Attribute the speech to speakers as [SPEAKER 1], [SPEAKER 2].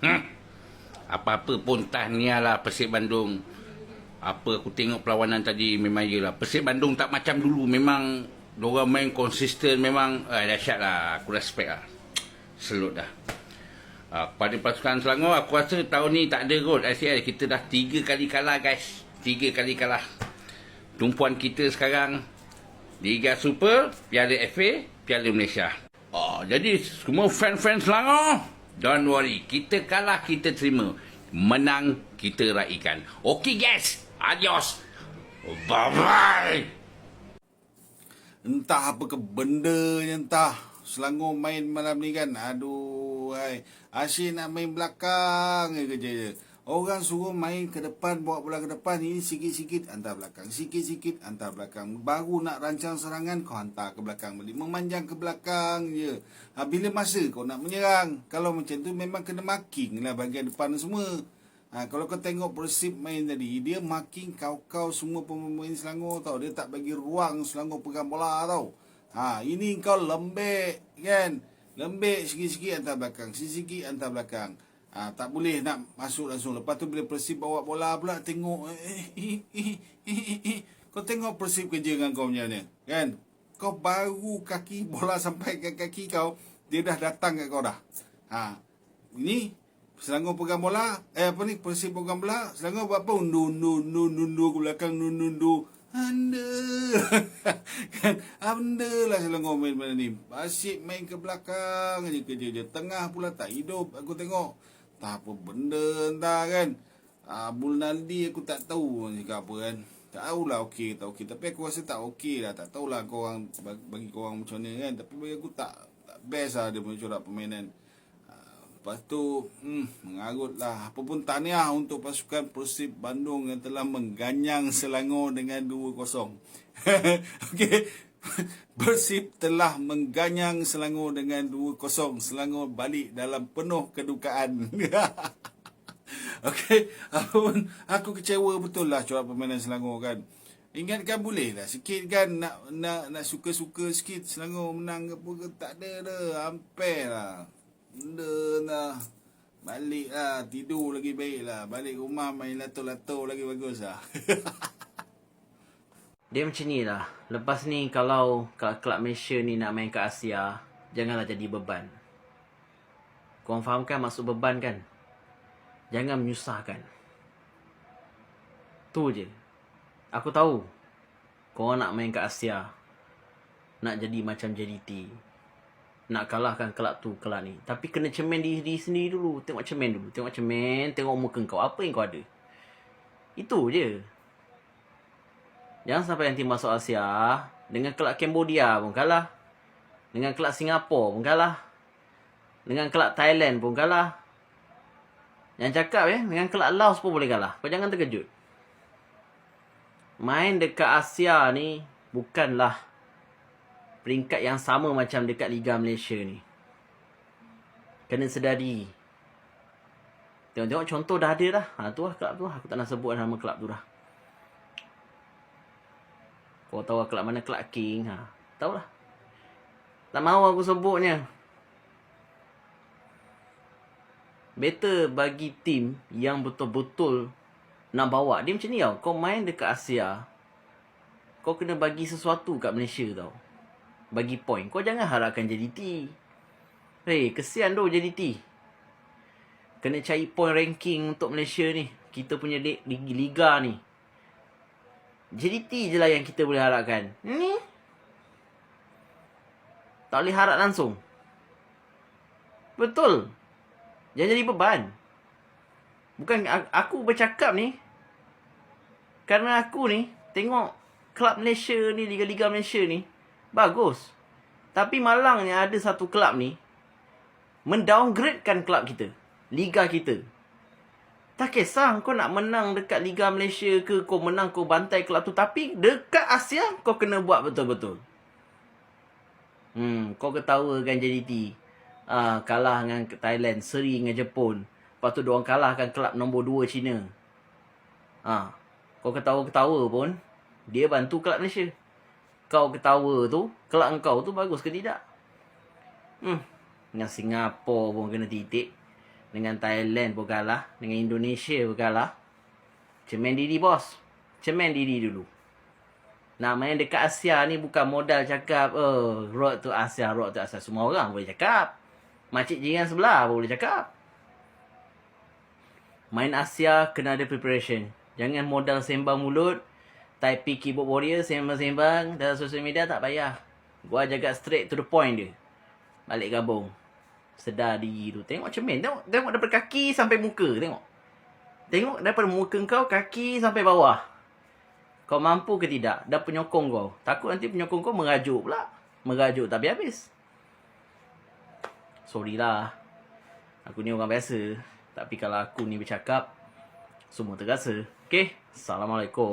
[SPEAKER 1] Hmm. Apa-apa pun tahniah lah Persib Bandung. Apa aku tengok perlawanan tadi memang yelah. Persib Bandung tak macam dulu. Memang diorang main konsisten. Memang eh, dahsyat lah. Aku respect lah. Selut dah. Uh, pada pasukan Selangor, aku rasa tahun ni tak ada kot ICL. Kita dah tiga kali kalah guys. Tiga kali kalah. Tumpuan kita sekarang Liga Super, Piala FA, Piala Malaysia. Oh, jadi semua fan-fan Selangor, don't worry. Kita kalah, kita terima. Menang, kita raikan. Okay guys, adios. Bye-bye.
[SPEAKER 2] Entah apa ke benda je entah. Selangor main malam ni kan. Aduh, hai. Asyik nak main belakang je kerja je. Orang suruh main ke depan, bawa bola ke depan. Ini sikit-sikit hantar belakang. Sikit-sikit hantar belakang. Baru nak rancang serangan, kau hantar ke belakang balik. Memanjang ke belakang je. Ha, bila masa kau nak menyerang? Kalau macam tu memang kena marking lah bahagian depan semua. Ha, kalau kau tengok Persib main tadi, dia marking kau-kau semua pemain Selangor tau. Dia tak bagi ruang Selangor pegang bola tau. Ha, ini kau lembek kan? Lembek sikit-sikit hantar belakang. Sikit-sikit hantar belakang. Ha, tak boleh nak masuk langsung. Lepas tu bila Persib bawa bola pula tengok. Eh, eh, eh, eh, eh, eh. Kau tengok Persib kerja dengan kau macam mana. Kan? Kau baru kaki bola sampai ke kaki kau. Dia dah datang kat kau dah. Ha, ini Selangor pegang bola. Eh apa ni? Persib pegang bola. Selangor buat apa? Undu, undu, undu, undu, undu ke belakang. Undu, undu. Anda. kan? Anda lah Selangor main malam ni. Asyik main ke belakang kerja je. Tengah pula tak hidup. Aku tengok. Tak apa benda entah kan. Abul Naldi aku tak tahu cakap apa kan. Tak tahulah okey tak okey. Tapi aku rasa tak okey lah. Tak tahulah korang bagi korang macam mana kan. Tapi bagi aku tak, tak best lah dia punya corak permainan. Ah, Lepas tu hmm, mengarut lah. Apa pun tahniah untuk pasukan Persib Bandung yang telah mengganyang Selangor dengan 2-0. Okey. Persib telah mengganyang Selangor dengan 2-0. Selangor balik dalam penuh kedukaan. Okey. Pun aku kecewa betul lah corak permainan Selangor kan. Ingatkan boleh lah sikit kan nak nak nak suka-suka sikit Selangor menang ke apa ke tak ada dah. Hampir lah. Benda lah. Balik lah. Tidur lagi baik lah. Balik rumah main lato-lato lagi bagus lah.
[SPEAKER 3] Dia macam ni lah. Lepas ni kalau kelab Malaysia ni nak main kat Asia, janganlah jadi beban. Korang faham kan maksud beban kan? Jangan menyusahkan. Tu je. Aku tahu. Korang nak main kat Asia. Nak jadi macam JDT. Nak kalahkan kelab tu, kelab ni. Tapi kena cemen diri, diri sendiri dulu. Tengok cemen dulu. Tengok cemen, tengok muka kau. Apa yang kau ada. Itu je. Jangan sampai nanti masuk Asia dengan kelab Cambodia pun kalah. Dengan kelab Singapura pun kalah. Dengan kelab Thailand pun kalah. Yang cakap ya, dengan kelab Laos pun boleh kalah. Kau jangan terkejut. Main dekat Asia ni bukanlah peringkat yang sama macam dekat Liga Malaysia ni. Kena sedari. Tengok-tengok contoh dah ada dah. Ha, tu lah kelab tu lah. Aku tak nak sebut nama kelab tu dah. Kau tahu kelab mana kelab King ha. Tahu lah. Tak mahu aku sebutnya. Better bagi tim yang betul-betul nak bawa. Dia macam ni tau. Kau main dekat Asia. Kau kena bagi sesuatu kat Malaysia tau. Bagi point. Kau jangan harapkan JDT. Hei, kesian tu JDT. Kena cari point ranking untuk Malaysia ni. Kita punya liga ni. JDT je lah yang kita boleh harapkan. Ni. Tak boleh harap langsung. Betul. Jangan jadi beban. Bukan aku bercakap ni. Kerana aku ni tengok kelab Malaysia ni, Liga-Liga Malaysia ni. Bagus. Tapi malangnya ada satu kelab ni. Mendowngradekan kelab kita. Liga kita. Tak kisah kau nak menang dekat Liga Malaysia ke kau menang kau bantai kelab tu tapi dekat Asia kau kena buat betul-betul. Hmm, kau ketawakan JDT. Ah, kalah dengan Thailand, seri dengan Jepun. Lepas tu diorang kalahkan kelab nombor 2 China. Ah, kau ketawa-ketawa pun dia bantu kelab Malaysia. Kau ketawa tu, kelab kau tu bagus ke tidak? Hmm. Dengan Singapura pun kena titik. Dengan Thailand pun kalah. Dengan Indonesia pun kalah. Cemen diri bos. Cemen diri dulu. Nak main dekat Asia ni bukan modal cakap, oh, road to Asia, road to Asia. Semua orang boleh cakap. Makcik jiran sebelah pun boleh cakap. Main Asia kena ada preparation. Jangan modal sembang mulut. Typing keyboard warrior sembang-sembang dalam sosial media tak payah. Gua jaga straight to the point dia. Balik gabung. Sedar diri tu. Tengok cermin. Tengok, tengok daripada kaki sampai muka. Tengok. Tengok daripada muka kau kaki sampai bawah. Kau mampu ke tidak? Dan penyokong kau. Takut nanti penyokong kau merajuk pula. Merajuk tak habis-habis. Sorry lah. Aku ni orang biasa. Tapi kalau aku ni bercakap, semua terasa. Okay? Assalamualaikum.